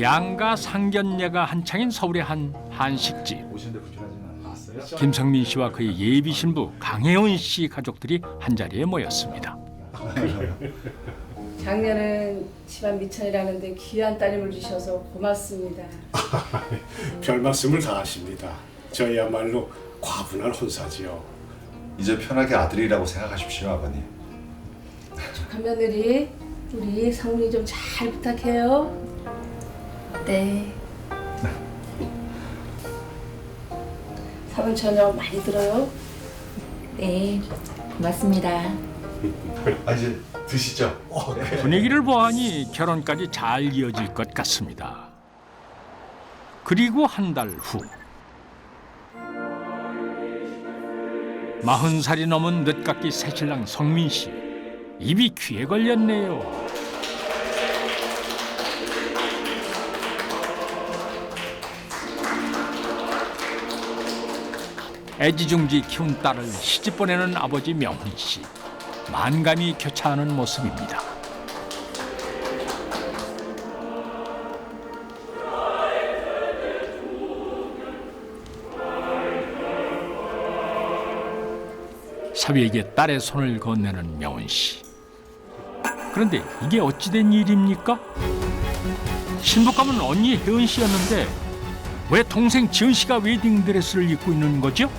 양가 상견례가 한창인 서울의 한 한식집. 오시는데 불편하지는 않았어요? 김성민 씨와 그의 예비 신부 강혜원 씨 가족들이 한 자리에 모였습니다. 작년은 집안 미천이라는데 귀한 따님을 주셔서 고맙습니다. 별 말씀을 다 하십니다. 저희야말로 과분한 혼사지요. 이제 편하게 아들이라고 생각하십시오 아버님 조카 며느리 우리 성민이 좀 잘 부탁해요. 네. 사돈 저녁 많이 들어요. 네. 고맙습니다. 아 이제 드시죠 분위기를 보아하니 결혼까지 잘 이어질 것 같습니다. 그리고 한 달 후. 마흔 살이 넘은 늦깎이 새신랑 성민 씨. 입이 귀에 걸렸네요. 애지중지 키운 딸을 시집 보내는 아버지 명훈 씨. 만감이 교차하는 모습입니다. 사위에게 딸의 손을 건네는 명훈 씨. 그런데 이게 어찌된 일입니까? 신부감은 언니 혜은 씨였는데 왜 동생 지은 씨가 웨딩 드레스를 입고 있는 거죠?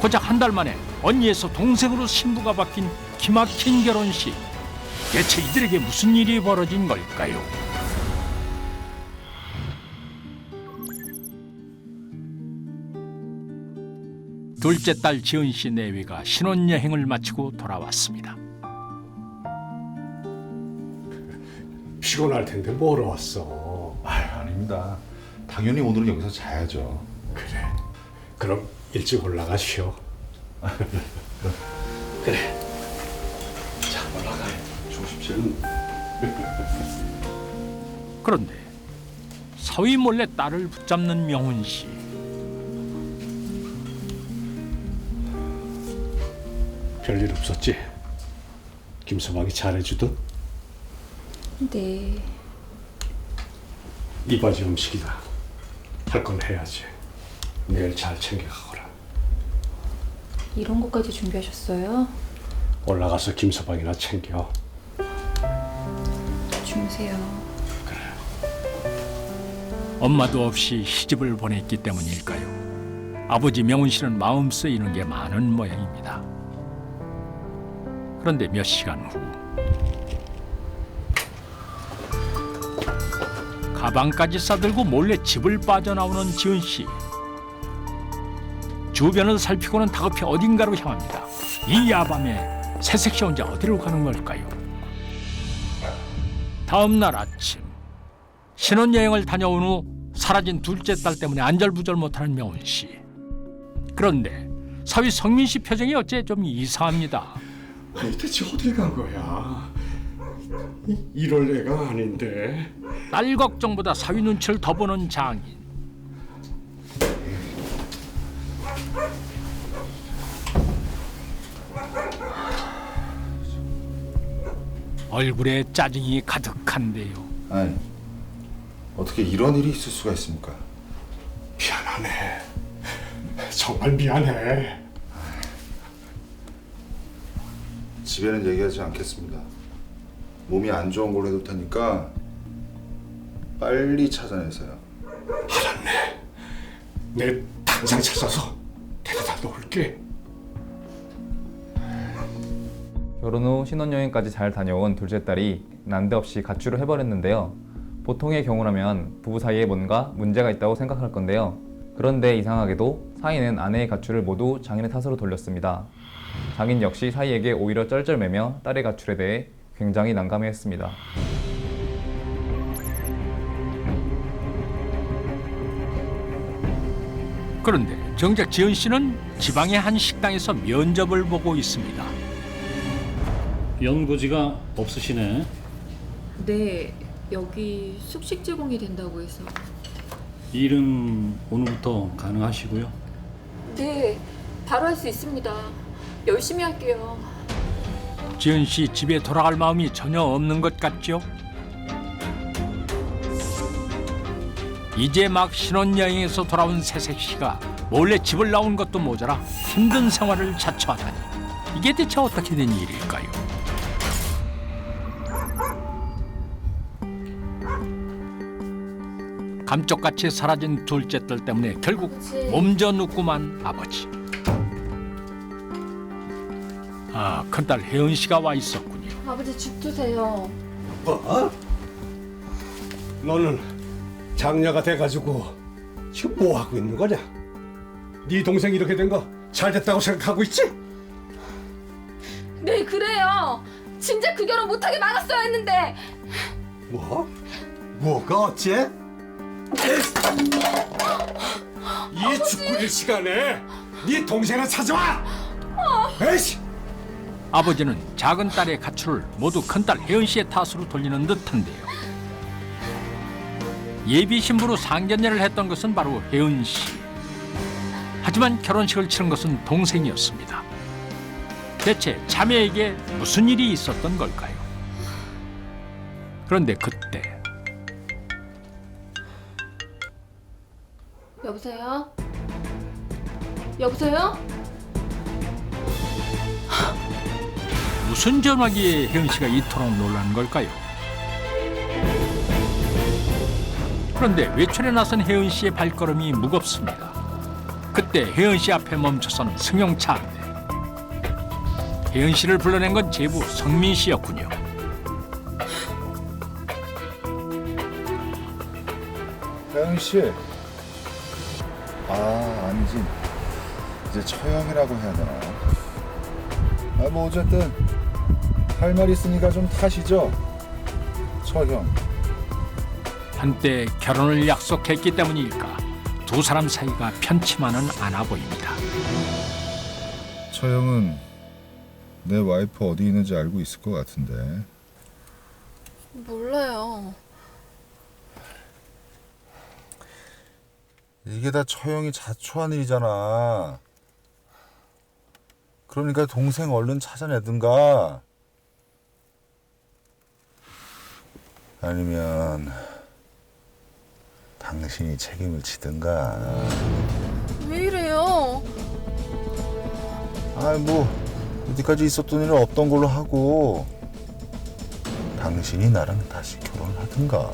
고작 한 달 만에 언니에서 동생으로 신부가 바뀐 기막힌 결혼식. 대체 이들에게 무슨 일이 벌어진 걸까요? 둘째 딸 지은 씨 내외가 신혼여행을 마치고 돌아왔습니다. 피곤할 텐데 뭐하러 왔어? 아유 아닙니다 당연히 오늘은 여기서 자야죠 그래. 그럼 일찍 올라가시오. 그래. 자 올라가. 주무십시오 그런데 사위 몰래 딸을 붙잡는 명훈 씨. 별일 없었지? 김서방이 잘해주든 네. 이 바지 음식이다. 할 건 해야지. 내일 잘 챙겨가거라. 이런 것까지 준비하셨어요? 올라가서 김서방이나 챙겨. 주무세요. 엄마도 없이 시집을 보냈기 때문일까요? 아버지 명훈 씨는 마음 쓰이는 게 많은 모양입니다. 그런데 몇 시간 후 가방까지 싸들고 몰래 집을 빠져나오는 지은 씨. 주변을 살피고는 다급히 어딘가로 향합니다. 이 야밤에 새색 씨 혼자 어디로 가는 걸까요? 다음 날 아침 신혼여행을 다녀온 후 사라진 둘째 딸 때문에 안절부절 못하는 명훈 씨. 그런데 사위 성민 씨 표정이 어째 좀 이상합니다. 아니 대체 어딜 간 거야? 이- 이럴 애가 아닌데. 딸 걱정보다 사위 눈치를 더 보는 장인. 얼굴에 짜증이 가득한데요. 아니 어떻게 이런 일이 있을 수가 있습니까 미안하네. 정말 미안해. 집에는 얘기하지 않겠습니다 몸이 안 좋은 걸로 해둘 테니까 빨리 찾아내세요 내 당장 찾아서 데려다 놓을게. 결혼 후 신혼여행까지 잘 다녀온 둘째 딸이 난데없이 가출을 해버렸는데요. 보통의 경우라면 부부 사이에 뭔가 문제가 있다고 생각할 건데요. 그런데 이상하게도 사이는 아내의 가출을 모두 장인의 탓으로 돌렸습니다. 장인 역시 사이에게 오히려 쩔쩔매며 딸의 가출에 대해 굉장히 난감해했습니다. 그런데 정작 지은 씨는 지방의 한 식당에서 면접을 보고 있습니다. 연고지가 없으시네. 네. 여기 숙식 제공이 된다고 해서. 일은 오늘부터 가능하시고요. 네. 바로 할 수 있습니다. 열심히 할게요. 지은 씨 집에 돌아갈 마음이 전혀 없는 것 같죠? 이제 막 신혼여행에서 돌아온 새색 씨가 몰래 집을 나온 것도 모자라 힘든 생활을 자처하다니 이게 대체 어떻게 된 일일까요? 감쪽같이 사라진 둘째 딸 때문에 결국 몸져 눕고만 아버지. 아, 큰딸 혜은 씨가 와 있었군요. 아버지 죽 드세요. 뭐? 너는 장녀가 돼가지고 지금 뭐 하고 있는 거냐? 네 동생 이렇게 된 거 잘 됐다고 생각하고 있지? 네 그래요. 진짜 그 결혼 못하게 막았어야 했는데 뭐? 뭐가 어째? 이 죽구릴 시간에 네 동생을 찾아와! 에이씨! 아버지는 작은 딸의 가출을 모두 큰딸 혜은 씨의 탓으로 돌리는 듯한데요. 예비 신부로 상견례를 했던 것은 바로 혜은 씨. 하지만 결혼식을 치른 것은 동생이었습니다. 대체 자매에게 무슨 일이 있었던 걸까요? 그런데 그때 여보세요? 여보세요? 무슨 전화기에 혜은 씨가 이토록 놀란 걸까요? 그런데 외출에 나선 혜은 씨의 발걸음이 무겁습니다. 그때 혜은 씨 앞에 멈춰서는 승용차 안에 혜은 씨를 불러낸 건 제부 성민 씨였군요. 혜은 씨. 아 아니지. 이제 처형이라고 해야 되나? 아뭐 어쨌든 할 말 있으니까 좀 타시죠. 처형. 한때 결혼을 약속했기 때문일까 두 사람 사이가 편치만은 않아 보입니다. 처형은 내 와이프 어디 있는지 알고 있을 것 같은데. 몰라요. 이게 다 처형이 자초한 일이잖아. 그러니까 동생 얼른 찾아내든가. 아니면 당신이 책임을 지든가. 왜 이래요? 아, 뭐 어디까지 있었던 일은 없던 걸로 하고 당신이 나랑 다시 결혼하든가.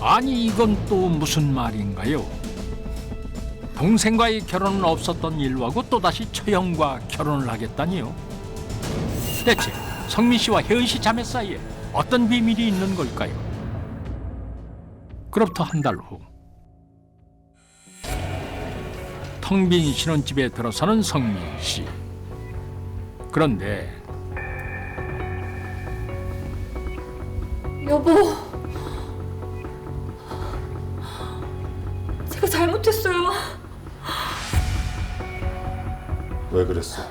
아니 이건 또 무슨 말인가요? 동생과의 결혼은 없었던 일화고 또다시 처형과 결혼을 하겠다니요? 대체 성민 씨와 혜은 씨 자매 사이에 어떤 비밀이 있는 걸까요? 그로부터 한 달 후. 텅 빈 신혼집에 들어서는 성민 씨. 그런데 여보. 그랬어?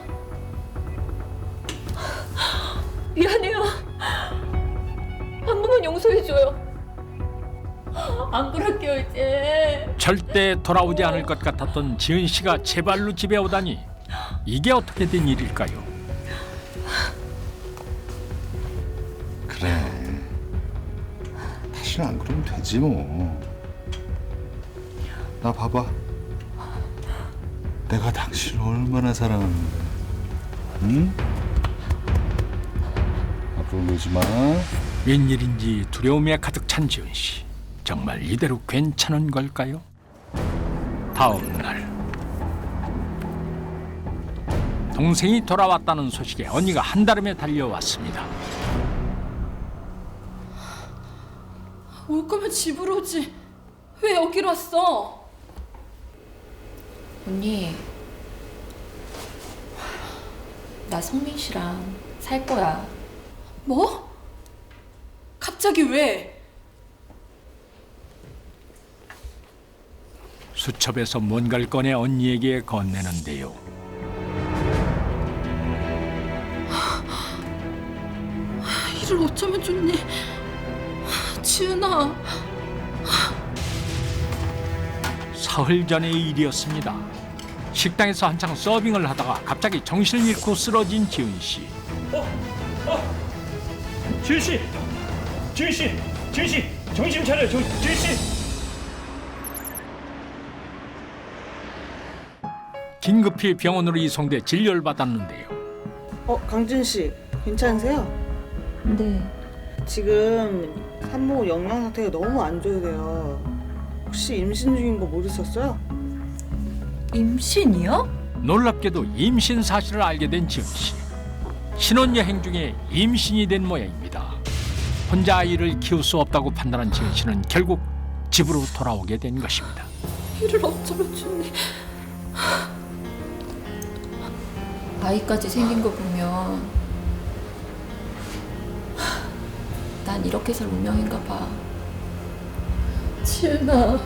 미안해요. 한 번만 용서해줘요. 안 그럴게요 이제. 절대 돌아오지 않을 것 같았던 지은 씨가 제 발로 집에 오다니 이게 어떻게 된 일일까요? 그래. 다시는 안 그러면 되지 뭐. 나 봐봐. 내가 당신을 얼마나 사랑하는데. 응? 앞으로 놀지 마. 웬일인지 두려움에 가득 찬 지은 씨. 정말 이대로 괜찮은 걸까요? 다음 날 동생이 돌아왔다는 소식에 언니가 한달음에 달려왔습니다. 올 거면 집으로 오지. 왜 여기로 왔어? 언니, 나 성민 씨랑 살 거야. 뭐? 갑자기 왜? 수첩에서 뭔가를 꺼내 언니에게 건네는데요. 이를 어쩌면 좋니? 지은아. 사흘 전의 일이었습니다. 식당에서 한창 서빙을 하다가 갑자기 정신을 잃고 쓰러진 지은 씨. 어, 어, 지은 씨, 지은 씨, 지은 씨, 정신 차려, 정, 지은 씨. 긴급히 병원으로 이송돼 진료를 받았는데요. 어, 강진 씨, 괜찮으세요? 네. 지금 산모 영양 상태가 너무 안 좋으세요. 혹시 임신 중인 거 모르셨어요? 임신이요? 놀랍게도 임신 사실을 알게 된 지은 씨. 신혼여행 중에 임신이 된 모양입니다. 혼자 아이를 키울 수 없다고 판단한 지은 씨는 결국 집으로 돌아오게 된 것입니다. 이를 어쩌면 좋니? 아이까지 생긴 거 보면 난 이렇게 살 운명인가 봐. 지은아.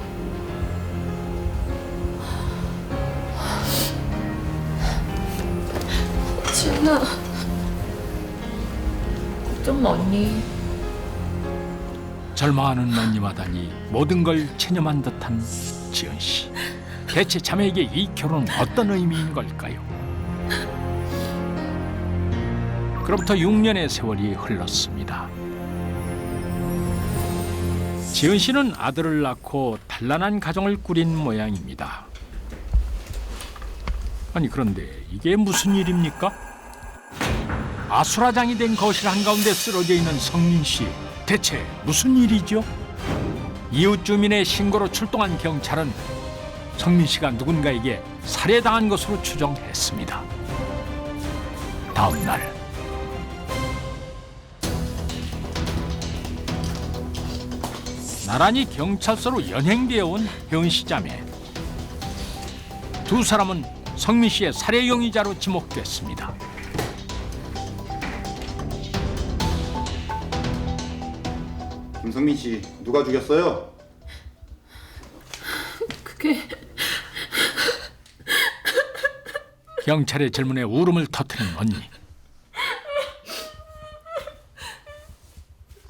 지은아. 걱정 마 언니. 절망하는 달리 모든 걸 체념한 듯한 지은 씨. 대체 자매에게 이 결혼은 어떤 의미인 걸까요? 그로부터 6년의 세월이 흘렀습니다. 지은 씨는 아들을 낳고 단란한 가정을 꾸린 모양입니다. 아니 그런데 이게 무슨 일입니까? 아수라장이 된 거실 한가운데 쓰러져 있는 성민 씨. 대체 무슨 일이죠? 이웃 주민의 신고로 출동한 경찰은 성민 씨가 누군가에게 살해당한 것으로 추정했습니다. 다음 날 나란히 경찰서로 연행되어 온 혜은 씨 자매. 두 사람은 성민 씨의 살해 용의자로 지목됐습니다. 김성민 씨 누가 죽였어요? 그게 경찰의 질문에 울음을 터뜨린 언니.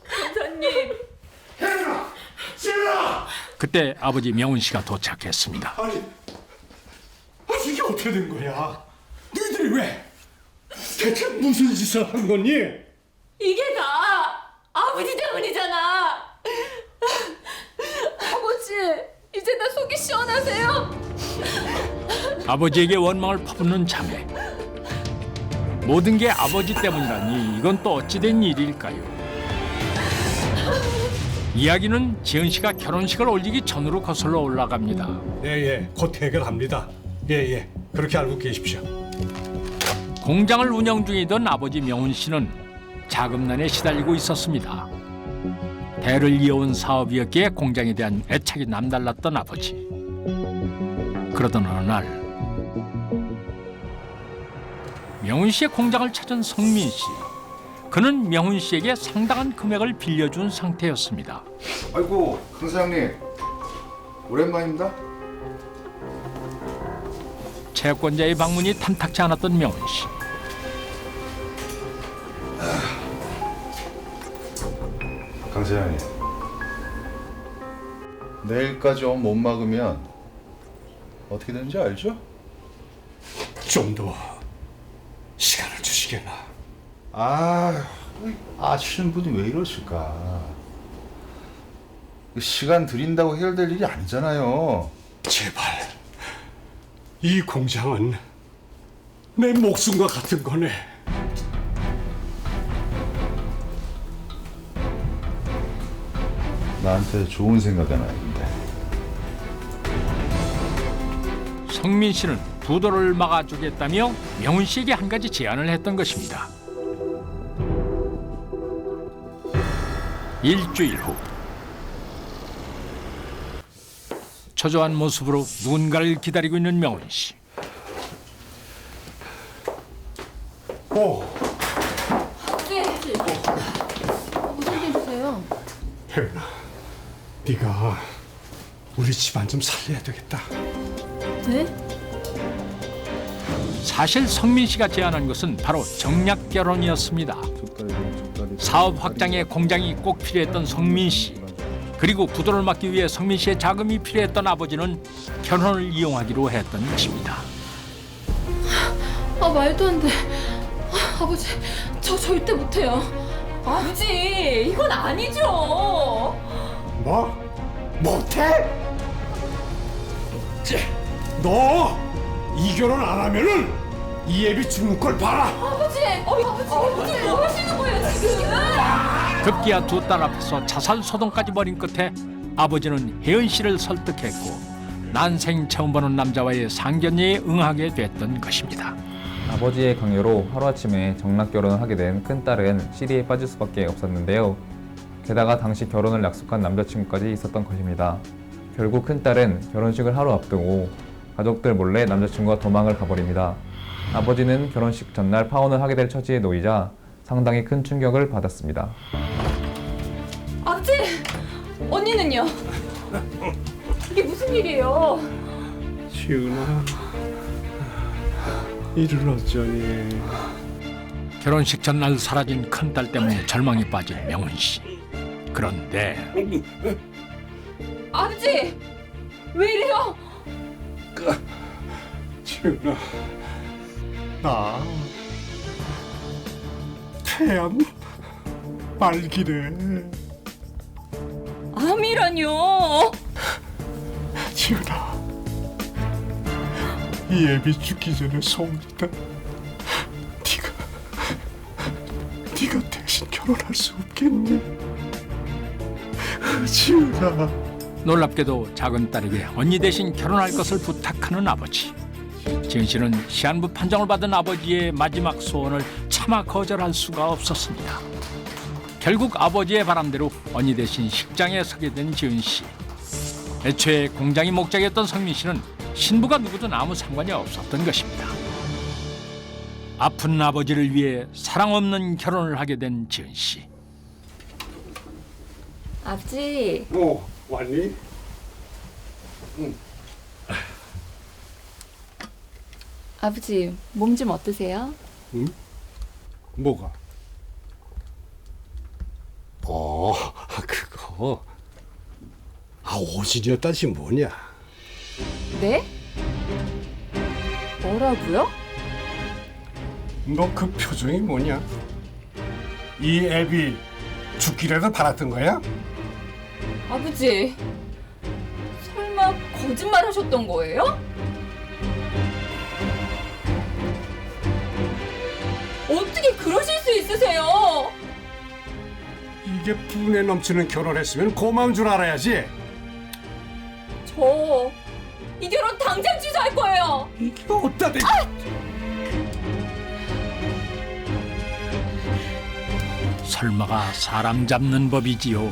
선생님. 그때 아버지 명훈 씨가 도착했습니다. 아니, 아니 이게 어떻게 된 거야? 너희들이 왜? 대체 무슨 짓을 한 거니? 이게 다 아버지 때문이잖아. 아버지, 이제 나 속이 시원하세요? 아버지에게 원망을 퍼붓는 자매. 모든 게 아버지 때문이라니 이건 또 어찌된 일일까요? 이야기는 지은 씨가 결혼식을 올리기 전으로 거슬러 올라갑니다. 예, 예, 곧 해결합니다. 예, 예, 그렇게 알고 계십시오. 공장을 운영 중이던 아버지 명훈 씨는 자금난에 시달리고 있었습니다. 대를 이어온 사업이었기에 공장에 대한 애착이 남달랐던 아버지. 그러던 어느 날 명훈 씨의 공장을 찾은 성민 씨. 그는 명훈 씨에게 상당한 금액을 빌려준 상태였습니다. 아이고 강 사장님 오랜만입니다. 채권자의 방문이 탐탁치 않았던 명훈 씨. 강 사장님 내일까지 온못 막으면 어떻게 되는지 알죠? 좀 더 시간을 주시게나. 아 아시는 분이 왜 이러실까? 시간 드린다고 해결될 일이 아니잖아요. 제발 이 공장은 내 목숨과 같은 거네. 나한테 좋은 생각 하나 있는데. 성민 씨는 부도를 막아주겠다며 명훈 씨에게 한 가지 제안을 했던 것입니다. 일주일 후 초조한 모습으로 누군가를 기다리고 있는 명훈 씨. 오, 무슨 일이세요? 혜은아, 네가 우리 집안 좀 살려야 되겠다. 네? 사실 성민 씨가 제안한 것은 바로 정략 결혼이었습니다. 사업 확장에 공장이 꼭 필요했던 성민 씨. 그리고 부도를 막기 위해 성민 씨의 자금이 필요했던 아버지는 결혼을 이용하기로 했던 것입니다. 아 말도 안 돼. 아, 아버지, 저 절대 못해요. 아버지, 이건 아니죠. 뭐? 못해? 쟤, 너이 결혼 안 하면은 이 애비 죽는 걸 봐라. 아버지, 어, 아버지, 아버지 뭐 하시는 거예요 지금? 급기야 두 딸 앞에서 자살 소동까지 벌인 끝에 아버지는 혜은 씨를 설득했고 난생 처음 보는 남자와의 상견례에 응하게 됐던 것입니다. 아버지의 강요로 하루아침에 정락 결혼을 하게 된 큰딸은 시리에 빠질 수밖에 없었는데요. 게다가 당시 결혼을 약속한 남자친구까지 있었던 것입니다. 결국 큰딸은 결혼식을 하루 앞두고 가족들 몰래 남자친구와 도망을 가버립니다. 아버지는 결혼식 전날 파혼을 하게 될 처지에 놓이자 상당히 큰 충격을 받았습니다. 아버지, 언니는요? 이게 무슨 일이에요? 지은아, 이를 어쩌니? 결혼식 전날 사라진 큰딸 때문에 절망에 빠진 명훈 씨. 그런데 아버지, 왜 이래요? 지은아, 나 태양 말기래. 암이라뇨? 지은아, 이 애비 죽기 전에 소원이다. 네가 네가 대신 결혼할 수 없겠니? 지은아. 놀랍게도 작은 딸에게 언니 대신 결혼할 것을 부탁하는 아버지. 지은 씨는 시한부 판정을 받은 아버지의 마지막 소원을 차마 거절할 수가 없었습니다. 결국 아버지의 바람대로 언니 대신 식장에 서게 된 지은 씨. 애초에 공장이 목적이었던 성민 씨는 신부가 누구든 아무 상관이 없었던 것입니다. 아픈 아버지를 위해 사랑 없는 결혼을 하게 된 지은 씨. 아버지, 어, 왔니? 아버지 몸 좀 어떠세요? 뭐가? 어, 그거. 아, 오진이었 다시 뭐냐? 네? 뭐라고요? 너 그 표정이 뭐냐? 이 애비 죽기라도 바랐던 거야? 아버지, 설마 거짓말 하셨던 거예요? 수 있으세요? 이게 분에 넘치는 결혼했으면 고마운 줄 알아야지. 저 이 결혼 당장 취소할 거예요. 이게 어디다 대? 설마가 사람 잡는 법이지요.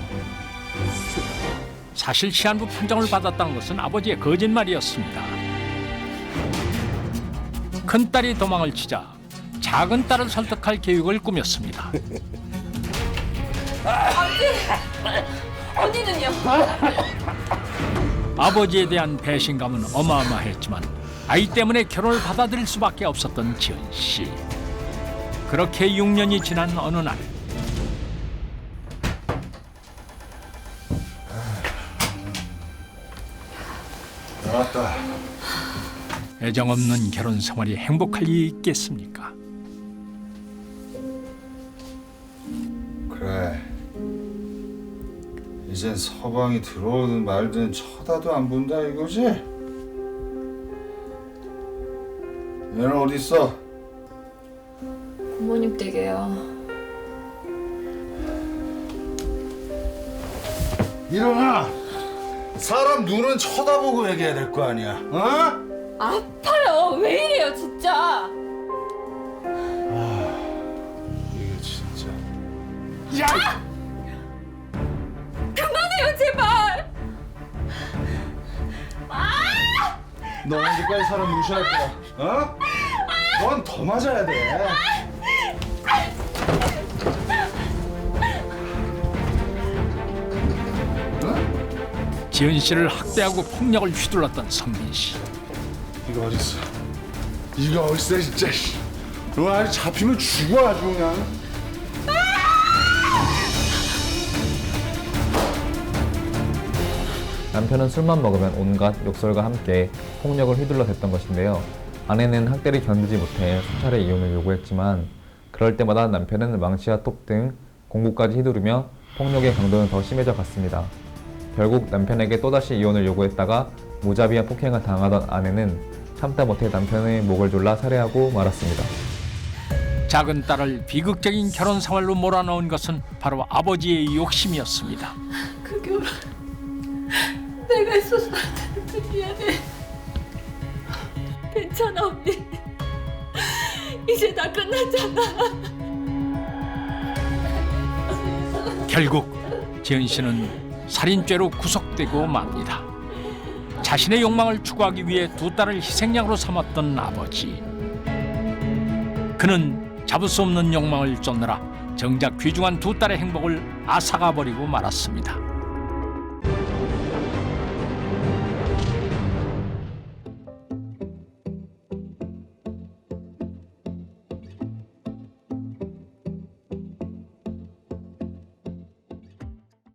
사실 시한부 판정을 받았다는 것은 아버지의 거짓말이었습니다. 큰 딸이 도망을 치자 작은 딸을 설득할 계획을 꾸몄습니다. 언니는요? 아버지에 대한 배신감은 어마어마했지만 아이 때문에 결혼을 받아들일 수밖에 없었던 지은 씨. 그렇게 6년이 지난 어느 날 나왔다. 애정 없는 결혼 생활이 행복할 리 있겠습니까? 이젠 서방이 들어오든 말든 쳐다도 안 본다 이거지? 얘는 어디 있어? 부모님 댁에요. 일어나. 사람 눈은 쳐다보고 얘기해야 될 거 아니야. 어? 아파요. 왜 이래요, 진짜? 이게 진짜. 그만해요, 제발. 너 언제까지 사람 무시할 거야? 어? 넌 더 맞아야 돼. 지은 씨를 학대하고 폭력을 휘둘렀던 성민 씨. 이거 어딨어? 이거 어딨어 진짜. 씨. 너 아주 잡히면 죽어 아주 그냥. 남편은 술만 먹으면 온갖 욕설과 함께 폭력을 휘둘러 댔던 것인데요. 아내는 학대를 견디지 못해 수차례 이혼을 요구했지만 그럴 때마다 남편은 망치와 톱 등 공구까지 휘두르며 폭력의 강도는 더 심해져 갔습니다. 결국 남편에게 또다시 이혼을 요구했다가 무자비한 폭행을 당하던 아내는 참다 못해 남편의 목을 졸라 살해하고 말았습니다. 작은 딸을 비극적인 결혼 생활로 몰아넣은 것은 바로 아버지의 욕심이었습니다. 그 결혼 내가 있어서 나한테 미안해. 괜찮아 언니. 이제 다 끝났잖아. 결국 지은 씨는 살인죄로 구속되고 맙니다. 자신의 욕망을 추구하기 위해 두 딸을 희생양으로 삼았던 아버지. 그는 잡을 수 없는 욕망을 쫓느라 정작 귀중한 두 딸의 행복을 앗아가 버리고 말았습니다.